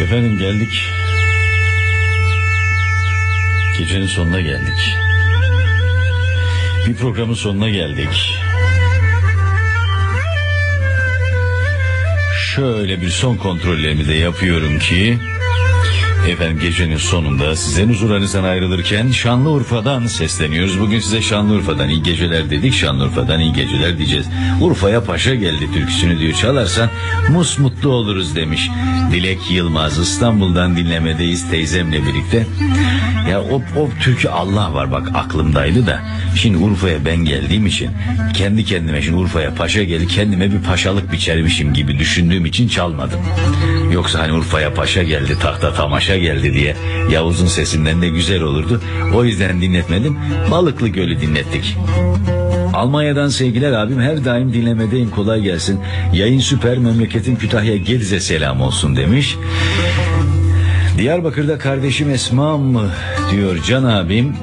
Efendim geldik. Gecenin sonuna geldik. Bir programın sonuna geldik. Şöyle bir son kontrollerimi de yapıyorum ki... Efendim gecenin sonunda sizin huzurlarınızdan ayrılırken Şanlıurfa'dan sesleniyoruz. Bugün size Şanlıurfa'dan iyi geceler dedik. Şanlıurfa'dan iyi geceler diyeceğiz. Urfa'ya paşa geldi türküsünü diyor çalarsan mus mutlu oluruz demiş. Dilek Yılmaz İstanbul'dan dinlemedeyiz teyzemle birlikte. Ya o, o türkü Allah var bak aklımdaydı da. Şimdi Urfa'ya ben geldiğim için kendi kendime şimdi Urfa'ya paşa geldi kendime bir paşalık biçermişim gibi düşündüğüm için çalmadım. Yoksa hani Urfa'ya paşa geldi tahta tamaşa geldi diye Yavuz'un sesinden de güzel olurdu. O yüzden dinletmedim. Balıklı Gölü dinlettik. Almanya'dan sevgiler abim her daim dinlemedeyim kolay gelsin. Yayın süper memleketin Kütahya Gediz'e selam olsun demiş. Diyarbakır'da kardeşim Esma mı diyor Can abim.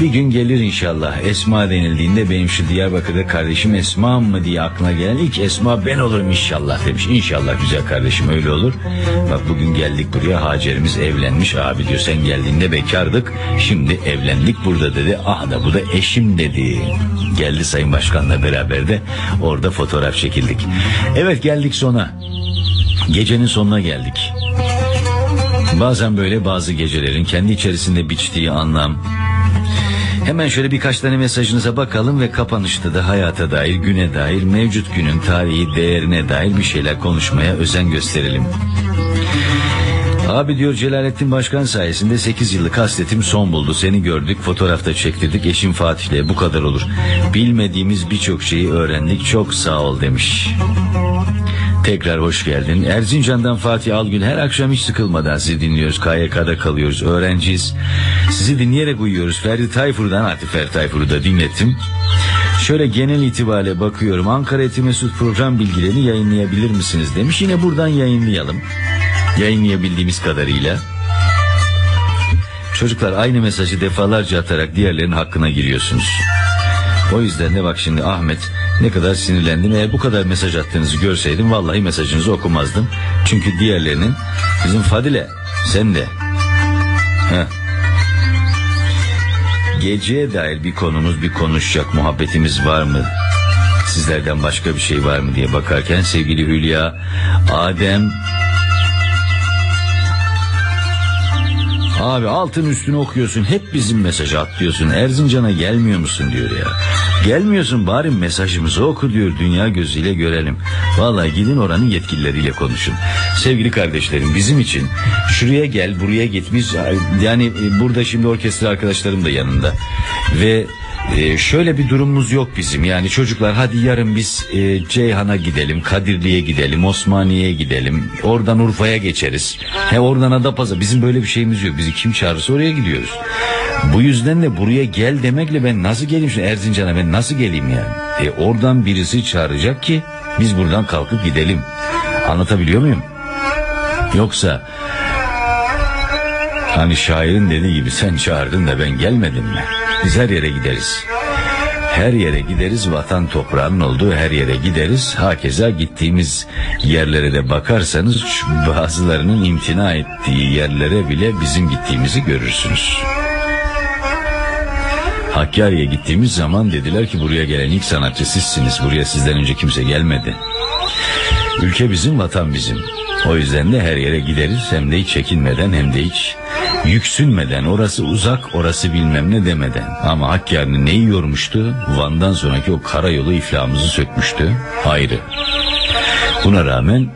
Bir gün gelir inşallah. Esma denildiğinde benim şu Diyarbakır'da kardeşim Esma mı diye aklına gelen ilk Esma ben olurum inşallah demiş. İnşallah güzel kardeşim öyle olur. Bak bugün geldik buraya Hacer'imiz evlenmiş abi diyor. Sen geldiğinde bekardık. Şimdi evlendik burada dedi. Ah da bu da eşim dedi. Geldi Sayın Başkan'la beraber de orada fotoğraf çekildik. Evet geldik sona. Gecenin sonuna geldik. Bazen böyle bazı gecelerin kendi içerisinde biçtiği anlam. Hemen şöyle birkaç tane mesajınıza bakalım ve kapanışta da hayata dair, güne dair, mevcut günün tarihi, değerine dair bir şeyler konuşmaya özen gösterelim. Abi diyor Celalettin Başkan sayesinde 8 yıllık hasretim son buldu. Seni gördük, fotoğrafta çektirdik. Eşim Fatih'le bu kadar olur. Bilmediğimiz birçok şeyi öğrendik. Çok sağ ol demiş. Tekrar hoş geldin. Erzincan'dan Fatih Algül her akşam hiç sıkılmadan sizi dinliyoruz. KYK'da kalıyoruz. Öğrenciyiz. Sizi dinleyerek uyuyoruz. Ferdi Tayfur'dan artık Ferdi Tayfur'u da dinlettim. Şöyle genel itibariyle bakıyorum. Ankara Eti Mesut program bilgilerini yayınlayabilir misiniz demiş. Yine buradan yayınlayalım. Yayınlayabildiğimiz kadarıyla. Çocuklar aynı mesajı defalarca atarak diğerlerinin hakkına giriyorsunuz. O yüzden de bak şimdi Ahmet ne kadar sinirlendim. Eğer bu kadar mesaj attığınızı görseydim vallahi mesajınızı okumazdım. Çünkü diğerlerinin bizim Fadile sen de. Heh. Geceye dair bir konumuz bir konuşacak muhabbetimiz var mı? Sizlerden başka bir şey var mı diye bakarken sevgili Hülya, Adem, Abi altın üstünü okuyorsun hep bizim mesajı atlıyorsun Erzincan'a gelmiyor musun diyor ya. Gelmiyorsun bari mesajımızı oku diyor dünya gözüyle görelim. Vallahi gidin oranın yetkilileriyle konuşun. Sevgili kardeşlerim bizim için şuraya gel buraya git biz yani burada şimdi orkestra arkadaşlarım da yanında. Ve ee, şöyle bir durumumuz yok bizim. Yani çocuklar hadi yarın biz e, Ceyhan'a gidelim Kadirli'ye gidelim Osmaniye'ye gidelim. Oradan Urfa'ya geçeriz. He oradan Adapaz'a bizim böyle bir şeyimiz yok. Bizi kim çağırırsa oraya gidiyoruz. Bu yüzden de buraya gel demekle ben nasıl geleyim? Şimdi Erzincan'a ben nasıl geleyim yani? E, oradan birisi çağıracak ki biz buradan kalkıp gidelim. Anlatabiliyor muyum? Yoksa hani şairin dediği gibi sen çağırdın da ben gelmedim mi biz her yere gideriz. Her yere gideriz vatan toprağının olduğu her yere gideriz. Hakeza gittiğimiz yerlere de bakarsanız bazılarının imtina ettiği yerlere bile bizim gittiğimizi görürsünüz. Hakkari'ye gittiğimiz zaman dediler ki buraya gelen ilk sanatçı sizsiniz. Buraya sizden önce kimse gelmedi. Ülke bizim, vatan bizim. O yüzden de her yere gideriz hem de hiç çekinmeden hem de hiç yüksünmeden orası uzak orası bilmem ne demeden. Ama Hakkari'nin neyi yormuştu? Van'dan sonraki o karayolu iflahımızı sökmüştü. Ayrı. Buna rağmen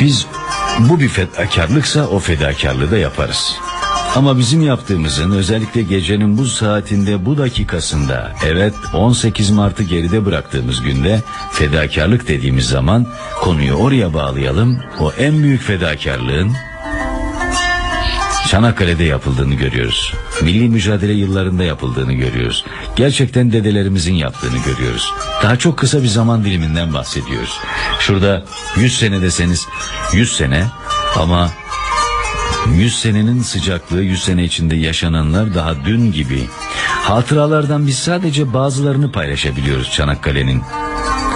biz bu bir fedakarlıksa o fedakarlığı da yaparız. Ama bizim yaptığımızın özellikle gecenin bu saatinde bu dakikasında evet 18 Mart'ı geride bıraktığımız günde fedakarlık dediğimiz zaman konuyu oraya bağlayalım. O en büyük fedakarlığın Çanakkale'de yapıldığını görüyoruz. Milli mücadele yıllarında yapıldığını görüyoruz. Gerçekten dedelerimizin yaptığını görüyoruz. Daha çok kısa bir zaman diliminden bahsediyoruz. Şurada 100 sene deseniz 100 sene ama 100 senenin sıcaklığı 100 sene içinde yaşananlar daha dün gibi. Hatıralardan biz sadece bazılarını paylaşabiliyoruz Çanakkale'nin.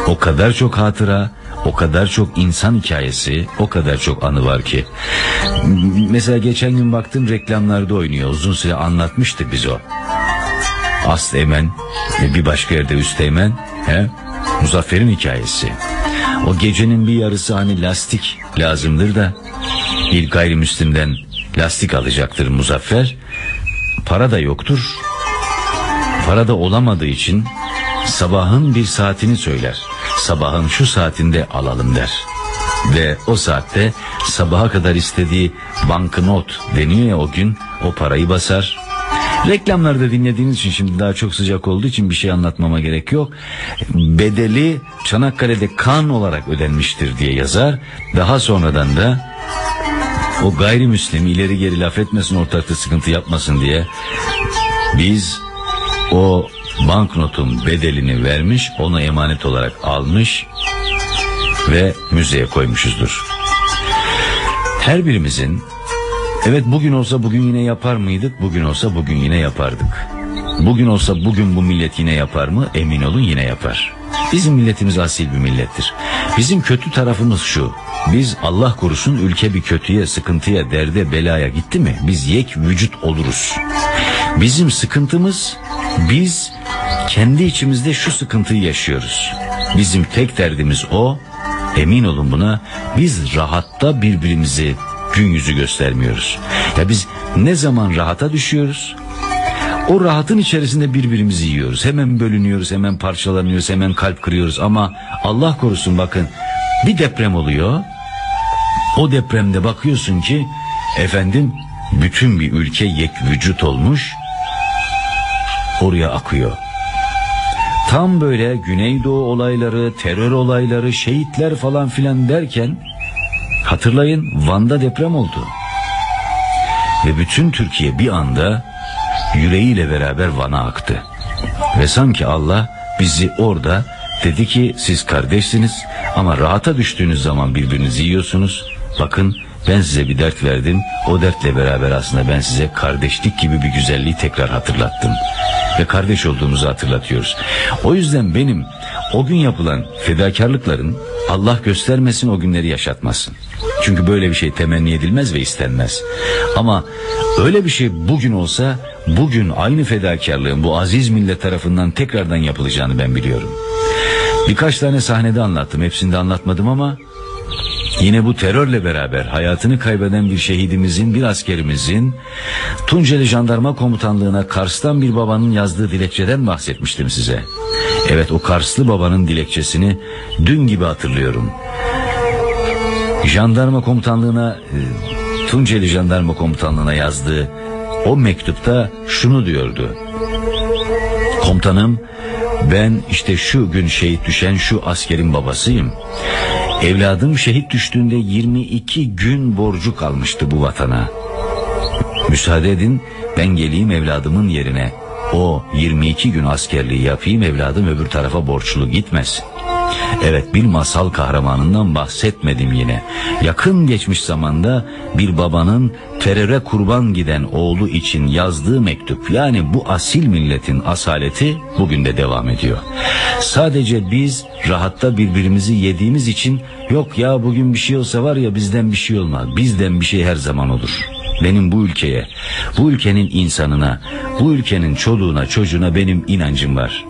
O kadar çok hatıra, o kadar çok insan hikayesi, o kadar çok anı var ki. Mesela geçen gün baktım reklamlarda oynuyor. Uzun süre anlatmıştık biz o. Aslı Emen, bir başka yerde Üstü Emen, he? Muzaffer'in hikayesi. O gecenin bir yarısı hani lastik lazımdır da bir gayrimüslimden lastik alacaktır Muzaffer. Para da yoktur. Para da olamadığı için sabahın bir saatini söyler. Sabahın şu saatinde alalım der. Ve o saatte sabaha kadar istediği banknot deniyor ya o gün o parayı basar. Reklamlarda dinlediğiniz için şimdi daha çok sıcak olduğu için bir şey anlatmama gerek yok. Bedeli Çanakkale'de kan olarak ödenmiştir diye yazar. Daha sonradan da o gayrimüslim ileri geri laf etmesin ortakta sıkıntı yapmasın diye biz o banknotun bedelini vermiş onu emanet olarak almış ve müzeye koymuşuzdur. Her birimizin evet bugün olsa bugün yine yapar mıydık? Bugün olsa bugün yine yapardık. Bugün olsa bugün bu millet yine yapar mı? Emin olun yine yapar. Bizim milletimiz asil bir millettir. Bizim kötü tarafımız şu. Biz Allah korusun ülke bir kötüye, sıkıntıya, derde, belaya gitti mi? Biz yek vücut oluruz. Bizim sıkıntımız biz kendi içimizde şu sıkıntıyı yaşıyoruz. Bizim tek derdimiz o. Emin olun buna. Biz rahatta birbirimizi gün yüzü göstermiyoruz. Ya biz ne zaman rahata düşüyoruz? O rahatın içerisinde birbirimizi yiyoruz. Hemen bölünüyoruz, hemen parçalanıyoruz, hemen kalp kırıyoruz. Ama Allah korusun bakın bir deprem oluyor. O depremde bakıyorsun ki efendim bütün bir ülke yek vücut olmuş. Oraya akıyor. Tam böyle Güneydoğu olayları, terör olayları, şehitler falan filan derken hatırlayın Van'da deprem oldu. Ve bütün Türkiye bir anda yüreğiyle beraber Van'a aktı. Ve sanki Allah bizi orada dedi ki siz kardeşsiniz ama rahata düştüğünüz zaman birbirinizi yiyorsunuz. Bakın ben size bir dert verdim. O dertle beraber aslında ben size kardeşlik gibi bir güzelliği tekrar hatırlattım. Ve kardeş olduğumuzu hatırlatıyoruz. O yüzden benim o gün yapılan fedakarlıkların Allah göstermesin o günleri yaşatmasın. Çünkü böyle bir şey temenni edilmez ve istenmez. Ama öyle bir şey bugün olsa bugün aynı fedakarlığın bu aziz millet tarafından tekrardan yapılacağını ben biliyorum. Birkaç tane sahnede anlattım. Hepsini anlatmadım ama Yine bu terörle beraber hayatını kaybeden bir şehidimizin, bir askerimizin Tunceli Jandarma Komutanlığı'na Kars'tan bir babanın yazdığı dilekçeden bahsetmiştim size. Evet o Karslı babanın dilekçesini dün gibi hatırlıyorum. Jandarma Komutanlığı'na, e, Tunceli Jandarma Komutanlığı'na yazdığı o mektupta şunu diyordu. Komutanım ben işte şu gün şehit düşen şu askerin babasıyım. Evladım şehit düştüğünde 22 gün borcu kalmıştı bu vatana. Müsaade edin ben geleyim evladımın yerine. O 22 gün askerliği yapayım evladım öbür tarafa borçlu gitmesin. Evet bir masal kahramanından bahsetmedim yine. Yakın geçmiş zamanda bir babanın teröre kurban giden oğlu için yazdığı mektup yani bu asil milletin asaleti bugün de devam ediyor. Sadece biz rahatta birbirimizi yediğimiz için yok ya bugün bir şey olsa var ya bizden bir şey olmaz. Bizden bir şey her zaman olur. Benim bu ülkeye, bu ülkenin insanına, bu ülkenin çoluğuna çocuğuna benim inancım var.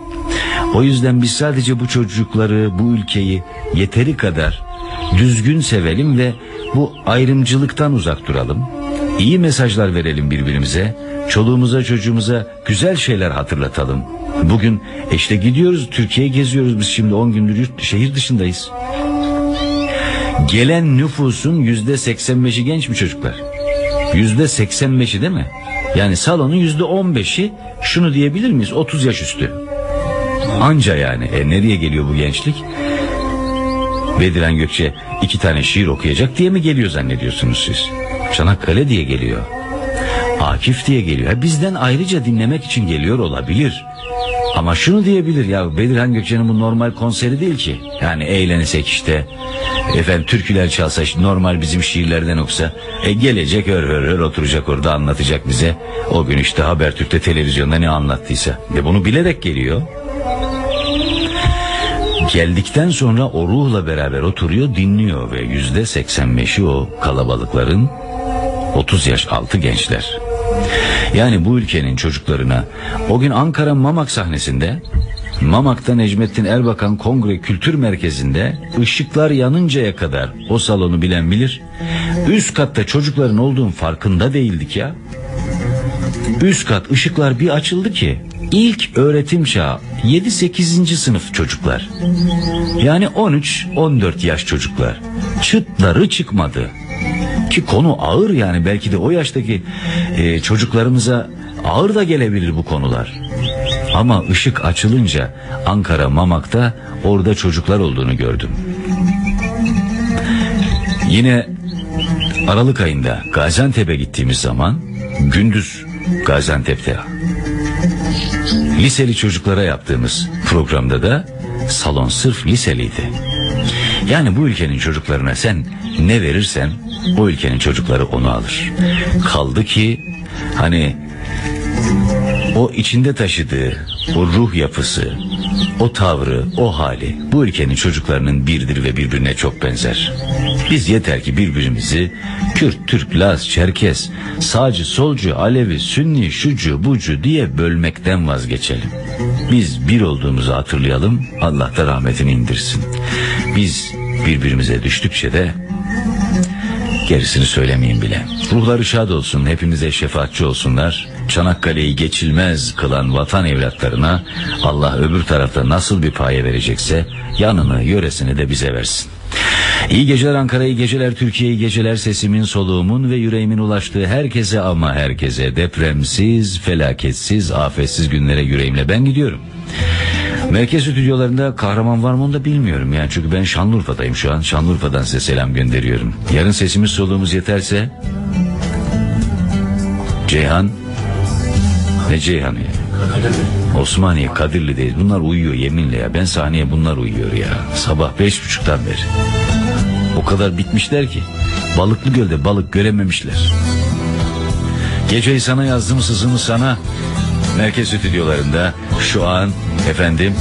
O yüzden biz sadece bu çocukları, bu ülkeyi yeteri kadar düzgün sevelim ve bu ayrımcılıktan uzak duralım. İyi mesajlar verelim birbirimize. Çoluğumuza çocuğumuza güzel şeyler hatırlatalım. Bugün işte gidiyoruz Türkiye'ye geziyoruz biz şimdi 10 gündür yurt, şehir dışındayız. Gelen nüfusun yüzde 85'i genç mi çocuklar? Yüzde 85'i değil mi? Yani salonun yüzde 15'i şunu diyebilir miyiz 30 yaş üstü. Anca yani. E nereye geliyor bu gençlik? Bediren Gökçe iki tane şiir okuyacak diye mi geliyor zannediyorsunuz siz? Çanakkale diye geliyor. Akif diye geliyor. Bizden ayrıca dinlemek için geliyor olabilir. Ama şunu diyebilir ya Bedirhan Gökçe'nin bu normal konseri değil ki. Yani eğlenesek işte. Efendim türküler çalsa normal bizim şiirlerden okusa. E gelecek hör hör hör oturacak orada anlatacak bize. O gün işte Habertürk'te televizyonda ne anlattıysa. Ve bunu bilerek geliyor. Geldikten sonra o ruhla beraber oturuyor dinliyor ve yüzde 85'i o kalabalıkların 30 yaş altı gençler. Yani bu ülkenin çocuklarına o gün Ankara Mamak sahnesinde Mamak'ta Necmettin Erbakan Kongre Kültür Merkezi'nde ışıklar yanıncaya kadar o salonu bilen bilir. Üst katta çocukların olduğun farkında değildik ya. Üst kat ışıklar bir açıldı ki ilk öğretim çağı 7-8. sınıf çocuklar. Yani 13-14 yaş çocuklar. Çıtları çıkmadı. Ki konu ağır yani belki de o yaştaki e, çocuklarımıza ağır da gelebilir bu konular. Ama ışık açılınca Ankara Mamak'ta orada çocuklar olduğunu gördüm. Yine Aralık ayında Gaziantep'e gittiğimiz zaman gündüz Gaziantep'te liseli çocuklara yaptığımız programda da salon sırf liseliydi. Yani bu ülkenin çocuklarına sen ne verirsen o ülkenin çocukları onu alır. Kaldı ki hani o içinde taşıdığı o ruh yapısı, o tavrı, o hali bu ülkenin çocuklarının birdir ve birbirine çok benzer. Biz yeter ki birbirimizi Kürt, Türk, Laz, Çerkes, sağcı, solcu, Alevi, Sünni, şucu, bucu diye bölmekten vazgeçelim. Biz bir olduğumuzu hatırlayalım, Allah da rahmetini indirsin. Biz birbirimize düştükçe de Gerisini söylemeyeyim bile. Ruhları şad olsun, hepimize şefaatçi olsunlar. Çanakkale'yi geçilmez kılan vatan evlatlarına Allah öbür tarafta nasıl bir paye verecekse yanını, yöresini de bize versin. İyi geceler Ankara, iyi geceler Türkiye, iyi geceler sesimin, soluğumun ve yüreğimin ulaştığı herkese ama herkese depremsiz, felaketsiz, afetsiz günlere yüreğimle ben gidiyorum. Merkez stüdyolarında kahraman var mı onu da bilmiyorum yani çünkü ben Şanlıurfa'dayım şu an. Şanlıurfa'dan size selam gönderiyorum. Yarın sesimiz soluğumuz yeterse Ceyhan ne Ceyhan'ı ya? Osmaniye Kadirli'deyiz. Bunlar uyuyor yeminle ya. Ben sahneye bunlar uyuyor ya. Sabah beş buçuktan beri. O kadar bitmişler ki. Balıklı Göl'de balık görememişler. Geceyi sana yazdım sızımı sana. Merkez stüdyolarında şu an efendim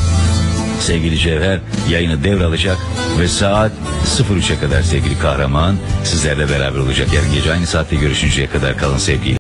sevgili Cevher yayını devralacak ve saat 03'e kadar sevgili kahraman sizlerle beraber olacak. Yarın gece aynı saatte görüşünceye kadar kalın sevgiyle.